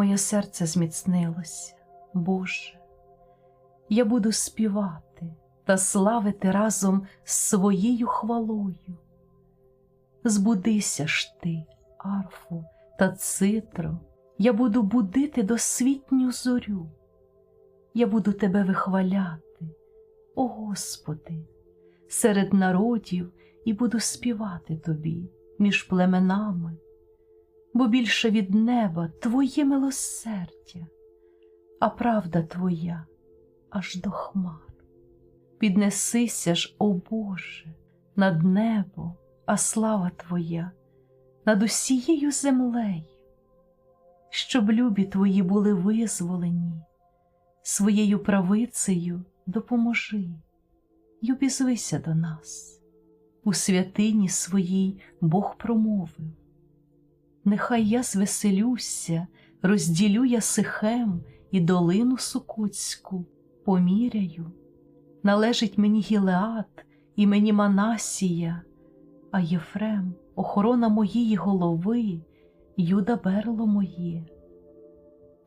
Моє серце зміцнилося, Боже, я буду співати та славити разом з своєю хвалою. Збудися ж ти, арфу та цитро, я буду будити досвітню зорю. Я буду тебе вихваляти, о Господи, серед народів і буду співати тобі між племенами, бо більше від неба Твоє милосердя, а правда Твоя аж до хмар. Піднесися ж, о Боже, над небо, а слава Твоя, над усією землею, щоб любі Твої були визволені, своєю правицею допоможи й обізвися до нас. У святині своїй Бог промовив. Нехай я звеселюся, розділю я сихем і долину Сукутську, поміряю. Належить мені Гілеат і мені Манасія, а Єфрем охорона моєї голови, Юда берло моє.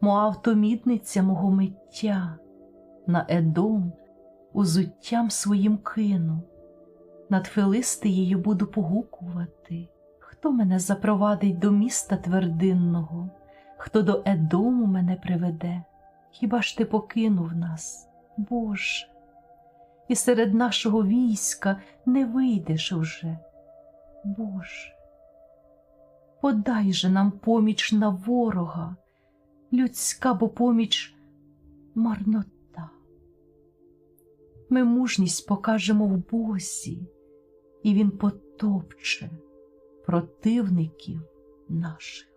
Моав то мідниця мого миття, на Едом узуттям своїм кину, над Филистиєю буду погукувати, хто мене запровадить до міста твердинного, хто до Едому мене приведе, хіба ж ти покинув нас, Боже, і серед нашого війська не вийдеш уже, Боже. Подай же нам поміч на ворога, людська бо поміч марнота. Ми мужність покажемо в Бозі, і Він потопче противників наших.